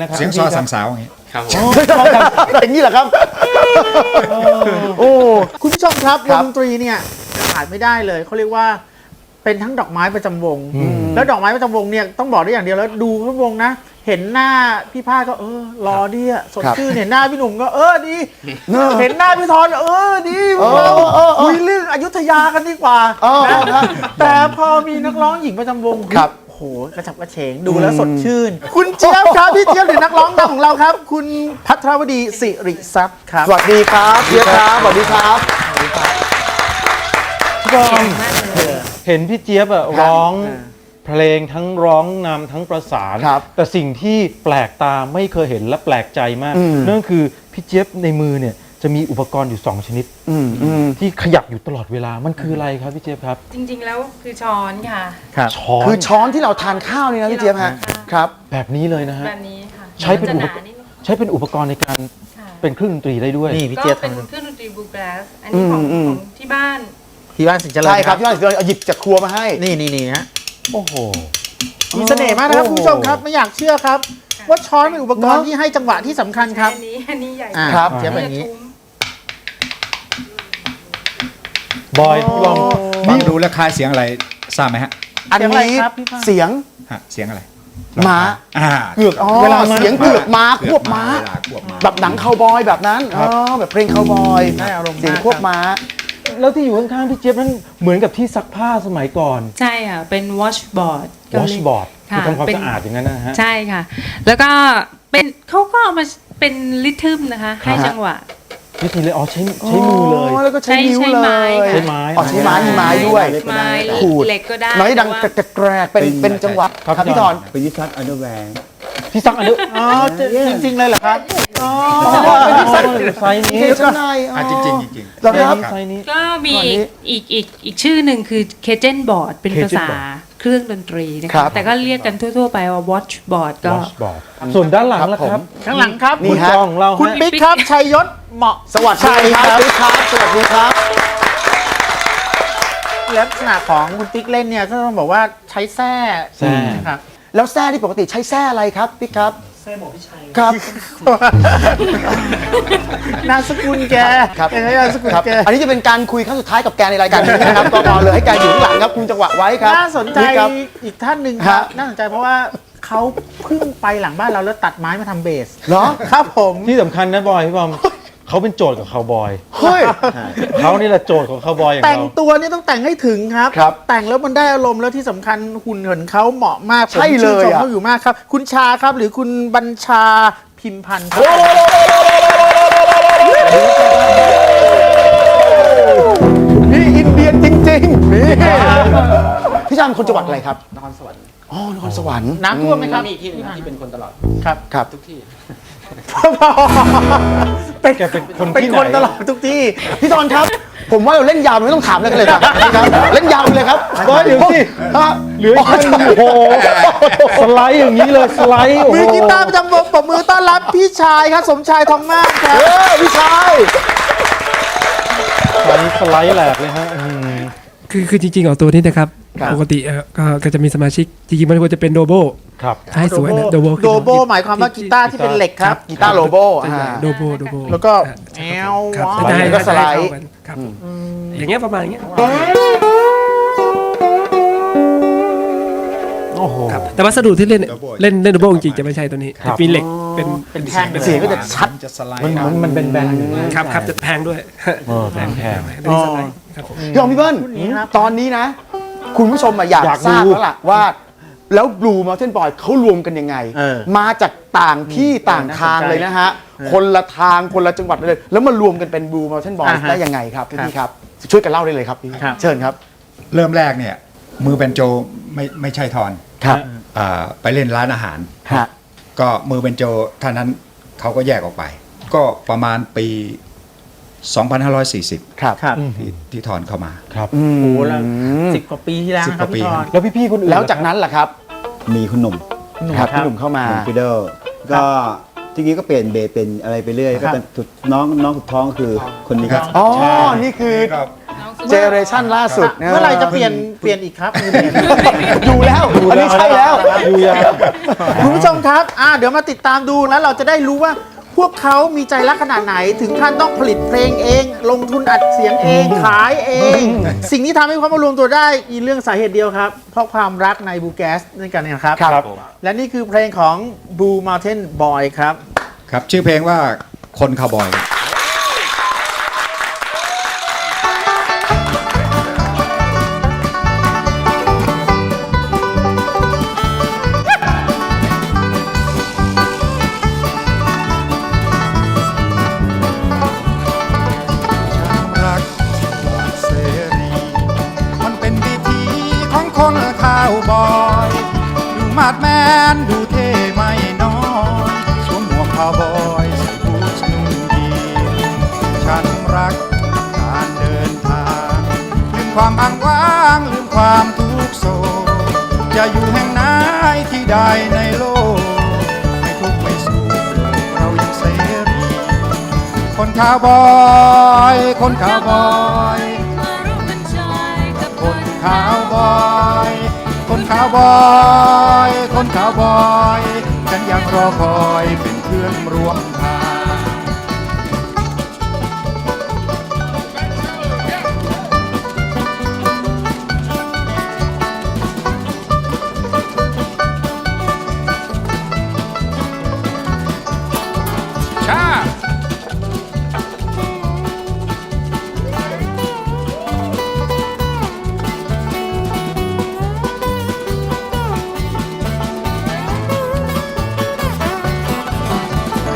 นะครับเสียงซอสังสาวอย่างนี้ ครับผม อย่างนี้เหรอครับ โอ้คุณผู้ชมครับวครังบ ดนตรีเนี่ยขาดไม่ได้เลยเขาเรียกว่าเป็นทั้งดอกไม้ประจำวงอืมแล้วดอกไม้ประจำวงเนี่ยต้องบอกได้อย่างเดียวแล้วดูทั้งวงนะ เห็นหน้าพี่ผ้าก็เออรอดีอะสดชื่นเห็นหน้าพี่หนุ่มก็เออดีเห็นหน้าพี่ทอนเออดีเออเออเออคุยเรื่องอยุธยากันดีกว่าเออนะแต่พอมีนักร้องหญิงประจำวงครับโอ้โหกระฉับกระเฉงดูแล้วสดชื่น คุณเจี๊ยบครับพี่เจี๊ยบหรือนักร้องดังของเราครับ คุณพัทรวดีสิริทรัพย์ครับสวัสดีครับเพียครับสวัสดีครับพี่บอมเห็นพี่เจี๊ยบอะครับร้องอ่าเพลงทั้งร้องนำทั้งประสานครับแต่สิ่งที่แปลกตาไม่เคยเห็นและแปลกใจมากอืมนั่นก็คือพี่เจี๊ยบในมือเนี่ย จะมีอุปกรณ์อยู่ 2 ชนิด อืมอืมที่ขยับอยู่ตลอดเวลามันคืออะไรครับพี่เจี๊ยบครับ จริงๆ แล้วคือช้อนค่ะ ครับ ช้อนคือช้อนที่เราทานข้าวนี่นะพี่เจี๊ยบฮะที่เราทานข้าวครับ แบบนี้เลยนะฮะ แบบนี้ค่ะใช้เป็นจะอุหปนากรณ์นิดนึงใช้เป็นอุปกรณ์ในการค่ะเป็นเครื่องดนตรีได้ด้วย นี่พี่ก็เจี๊ยบเป็นทำเครื่องดนตรีบลูแกรสอันนี้ของอืมอืม ของที่บ้าน ที่บ้านสิงห์เจริญใช่ครับที่บ้านเราเอาหยิบจากครัวมาให้ นี่นี่นี่ฮะโอ้โห มีเสน่ห์มากนะครับโอ้คุณผู้ชมครับไม่อยากเชื่อครับค่ะว่าช้อนเป็นอุปกรณ์เนอะที่ให้จังหวะที่สำคัญครับ อันนี้อันนี้ใหญ่อ่าครับ เจี๊ยบแบบนี้ทุ้ม บอยพี่บอมฟังดูแล้วคล้ายเสียงอะไรทราบไหมฮะอันเสียงอะไรนี้ครับพี่ฟ้าเสียงฮะเสียงอะไรม้าอ่าเกือกอ๋อเวลาม้าเสียงเกือกม้าควบม้าเวลาควบม้า แบบหนังคาวบอยแบบนั้นอ๋อแบบเพลงคาวบอยได้อารมณ์มากเสียงควบม้าแล้วที่อยู่ข้างๆพี่เจี๊ยบนั่นเหมือนกับที่ซักผ้าสมัยก่อน ใช่ค่ะ เป็นวอชบอร์ด washboard คือค่ะทำความเป็นสะอาดอย่างนั้นนะฮะ ใช่ค่ะ แล้วก็เป็นเขาก็เอามาเป็นริทึมนะคะ ให้จังหวะ วิธีเลยอ๋อใช้ใช้มือเลย แล้วก็ใช้ใช้นิ้วใช้เลไม้ยค่ะ ใช้ไม้ อ๋อใช้ไม้มีไม้ด้วยไม้ขูด เหล็กก็ได้น้อยดังแต่ว่า แกรกๆเป็นเป็นจังหวะครับพี่ทอนเป็นยิสัตอันเดอร์แวร์ พี่ซักอันนี้อ๋อจริงๆเลยเหรอครับอ๋อเป็นที่ซักไซส์นี้เกงชั้นในอ๋ออะจริงๆจริงๆเหรอครับ ไซส์นี้ ก็มีก่อนนี้อีกอีกอีกอีกชื่อหนึ่งคือเคเจนบอร์ดเป็นภาษา Cajun board เครื่องดนตรีนะครัคะบ แต่ก็เรียกกันทั่ว ๆ ไปว่า watch board ก็ washboard ส่วนด้านหลังล่ะครับ ข้างหลังครับ นี่คุณฮะจองของเราคุณฮะ บิ๊กครับ ชัยยศเหมาะสวัสดีครับบิ๊กครับ สวัสดีครับ ลักษณะของคุณติ๊กเล่นเนี่ยก็ต้องบอกว่าใช้แส้แส้ครับ แล้วแส้ที่ปกติใช้แส้อะไรครับบิ๊กครับ แส้หมอพิชัย ครับ นามสกุลแกครับยังไงนามสกุลครับแก อันนี้จะเป็นการคุยครั้งสุดท้ายกับแกในรายการนี้นะครับ ก็รอเลยให้แกอยู่ข้างหลังครับคุมจังหวะไว้ครับน่าสนใจบิ๊กครับ อีกท่านหนึ่งครับ ฮะ น่าสนใจเพราะว่าเขาเพิ่งไปหลังบ้านเราแล้วตัดไม้มาทำเบส เหรอ ครับผม ที่สำคัญนะบอยพี่บอม เขาเป็นโจทย์กับคาวบอยเฮ้ย เขานี่แหละโจทย์ของคาวบอยอย่างแต่งเรา ตัวนี่ต้องแต่งให้ถึงครับ ครับแต่งแล้วมันได้อารมณ์แล้วที่สำคัญหุ่นเหินเขาเหมาะมากผมใช่เลยชื่นชมอะ เขาอยู่มากครับ คุณชาครับหรือคุณบัญชาพิมพันธ์ครับนี่อินเดียนจริงๆนี่พี่จามคนจังหวัดอะไรครับ นครสวรรค์อ๋อนครสวรรค์น้ำท่วมไหมครับมีที่หนึงที่เป็นคนตลอดครับ ครับ ทุกที่ เป็นแกเป็นคนเป็นที่ไหน คนตลอดทุกที่พี่ตอนครับ ผมว่าเราเล่นยาวไม่ต้องถามอะไรกันเลยครับครับ เล่นยาวไปเลยครับบอยเดี๋ยวสิฮะเหลืออีกแค่หนึ่งโอ้โหสไลด์อย่างนี้เลยสไลด์โอ้โหมือกีตาร์ประจำวงปรบมือต้อนรับพี่ชายครับสมชายทองมากครัเอบอพี่ชายสไลด์สไลด์แหลกเลยฮะอืม คือคือจริงๆของตัวนี้นะครับครับ ปกติเอ่อก็ก็จะมีสมาชิกจริงๆมันควรจะเป็นโดโบครับ ให้สวยนะโดโบโดโบหมายความว่ากีตาร์ที่เป็นเหล็กครับกีตาร์โลโบอ่า โดโบโดโบแล้วก็อ่าแอลครับว้าวจะให้แล้วก็สไลด์ให้เข้ากันครับอย่างเงี้ยประมาณอย่างเงี้ย โอ้โห ครับแต่วัสดุที่เล่นโดโบเล่นเล่นโดโบจริงๆจะไม่ใช่ตัวนี้ครับจะมีเหล็กเป็นเป็นแท่งเป็นเสียงก็จะชัด มันจะสไลด์มันมันมันเป็นแบนๆอย่างนี้ครับครับจะแพงด้วยเออแพงแพงตัวนี้สไลด์ครับผม พี่ออมพี่เบิ้ลนี้ครับตอนนี้นะ คุณผู้ชมอะอยากอยากทราบรู้แล้วล่ะว่า แล้ว Blue Mountain Boy เขารวมกันยังไง เออมาจากต่างที่ต่างน่าสนใจทางเลยนะฮะคนละทางคนละจังหวัดเลย แล้วมารวมกันเป็น Blue Mountain Boy อ่าฮะได้ยังไงครับพี่ครับ ช่วยกันเล่าได้เลยครับพี่ครับ เชิญครับเริ่มแรกเนี่ย มือเป็นโจไม่ไม่ใช่ทอนครับอ่าไปเล่นร้านอาหาร ฮะ ก็มือเป็นโจท่านนั้นเขาก็แยกออกไป ก็ประมาณปี 2540 ครับ ครับที่ที่ถอนเข้ามา ครับอืมโอ้โหแล้วสิบกว่าปีที่แล้วสิบนะครับกว่าปีพี่ทอน แล้วพี่ๆคนอื่นแล้วจากนั้นล่ะครับมีคุณหนุ่มหนุ่มครับครัพี่บหนุ่มเข้ามา หนุ่มฟิเดลก็จริงๆก็เปลี่ยนเบสเป็นอะไรไปเรื่อยครัก็บเป็นสุดน้องน้องสุดท้องก็คือคนนี้ครับ อ๋อนี่คือก็เจเนอเรชั่นล่าสุดเมื่อไหร่จะเปลี่ยนเปลี่ยนอีกครับอยู่แล้ว อันนี้ใช่แล้ว อยู่ยาว คุณผู้ชมครับอ่าเดี๋ยวมาติดตามดูแล้วเราจะได้รู้ว่าพ วกเขามีใจรักขนาดไหน ถึงขั้นต้องผลิตเพลงเอง ลงทุนอัดเสียงเอง ขายเอง สิ่งที่ทำให้เขามารวมตัวได้มีเรื่องสาเหตุเดียวครับ เพราะความรักในบูแกสนั่นกันเองครับ ครับและนี่คือเพลงของ Blue Mountain Boy ครับ ครับ ชื่อเพลงว่าคนคาวบอย ข้าวบอย ดูมาดแมนดูเท่ไม่น้อยสวมหมวกข้าวบอยใส่บูทนุ่งยีนฉันรักการเดินทางลืมความอ้างว้างลืมความทุกโศกจะอยู่แห่งไหนที่ใดในโลก ไม่ทุกข์ไม่สุขโลกเรายังเสรี คนข้าวบอย คนข้าวบอย คนข้าวบอยคน ขาวบอย คนขาวบอย ฉันยังรอคอยเป็นเพื่อนร่วม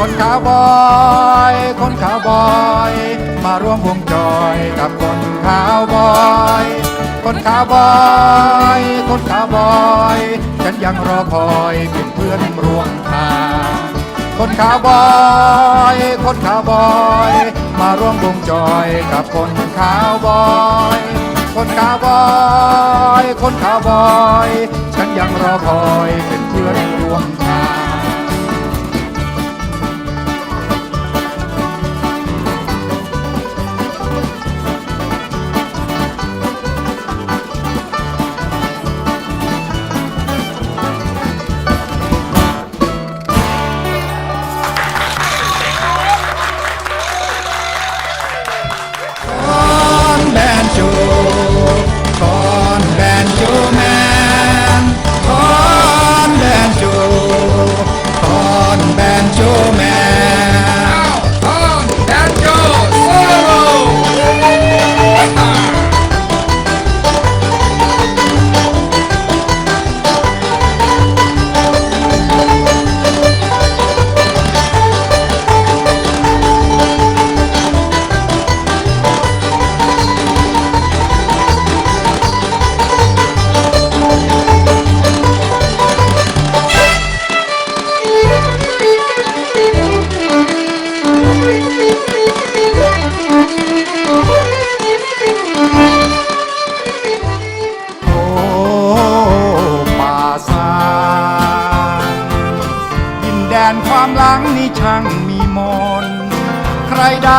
คนขาวบอย คนขาวบอย มาร่วมวงจอยกับคนขาวบอย คนขาวบอย คนขาวบอย ฉันยังรอคอยเป็นเพื่อนร่วมทาง คนขาวบอย คนขาวบอย มาร่วมวงจอยกับคนขาวบอยคนขาวบอย คนขาวบอย ฉันยังรอคอยเป็นเพื่อนร่วมทาง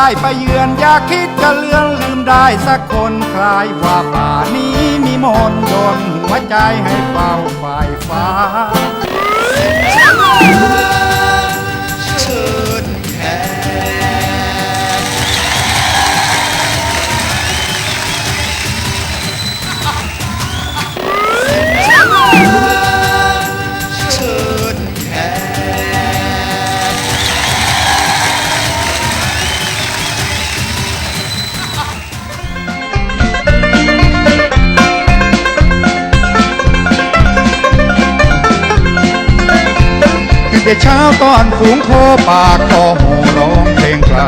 ได้ไปเยือนอย่าคิดจะเลือนลืมได้สักคนคลายว่าป่านี้มีมนต์ดนหัวใจให้เฝ้าฝ่ายฟ้า แต่เช้าตอนฝูงโคปากคอห่ร้องเพลงไกล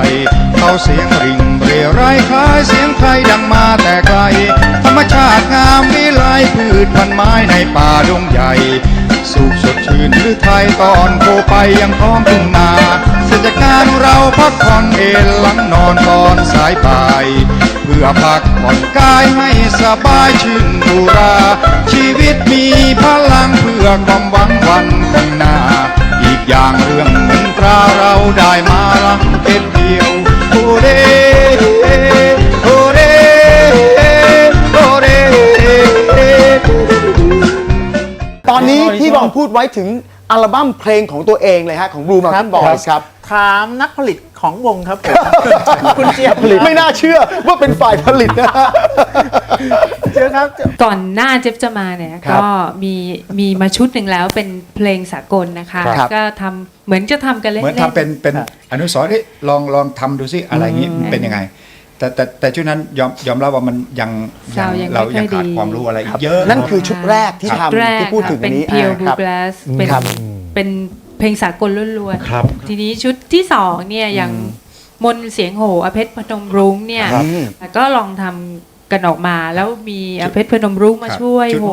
เขาเสียงริงเรไรคล้ายเสียงใครดังมาแต่ไกล ธรรมชาติงามวิไลพืชพันไม้ในป่าดงใหญ่ สุขสดชื่นหรือไทยตอนโคไปยังพร้อมทุ่งนาเสร็จจากงานเราพักผ่อนเอนหลังนอนตอนสายบ่ายเพื่อพักผ่อนกายให้สบายชื่นบุรา ชีวิตมีพลังเพื่อความหวังวัน อย่างเรื่องเหมือนตราเราได้มาลังเป็นเดียวโอเรโอเรโอเรตอนนี้พี่บองพูดไว้ถึง อัลบั้มเพลงของตัวเองเลยฮะของ Blue Mountain Boys ครับ ถามนักผลิตของวงครับผม คุณเจี๊ยบไม่น่าเชื่อว่าเป็นฝ่ายผลิตนะฮะ เจี๊ยบครับ ก่อนหน้าเจฟจะมาเนี่ยครับก็มีมีมาชุดหนึ่งแล้วเป็นเพลงสากลนะคะ ครับ ก็ทำเหมือนจะทำกันเล่นเหมือนๆ ทำเป็นเป็นอนุสรณ์เฮ้ยลองลองทำดูซิอะไรอย่างนี้มันเป็นยังไง แต่แต่แต่ช่วงนั้นยอมยอมรับว่ามันยังซาวด์ยังเราไม่ค่ยัองยขาดดี ความรู้อะไรอีกเยอะนั่นคือชุดแรกที่ชุดทำแรกที่พูดถึงค่ะเป็นนี้เพียวอ่าบูครับ บลัสเป็นครับเป็นเพลงสากลล้วนๆครับทีนี้ชุดที่สองเนี่ยอย่างมนต์เสียงโหอเพชรพนมรุ้งเนี่ยครับ ก็ลองทำกันออกมาแล้วมีอเพชรพนมรุ้งมาครับช่วยชุดโห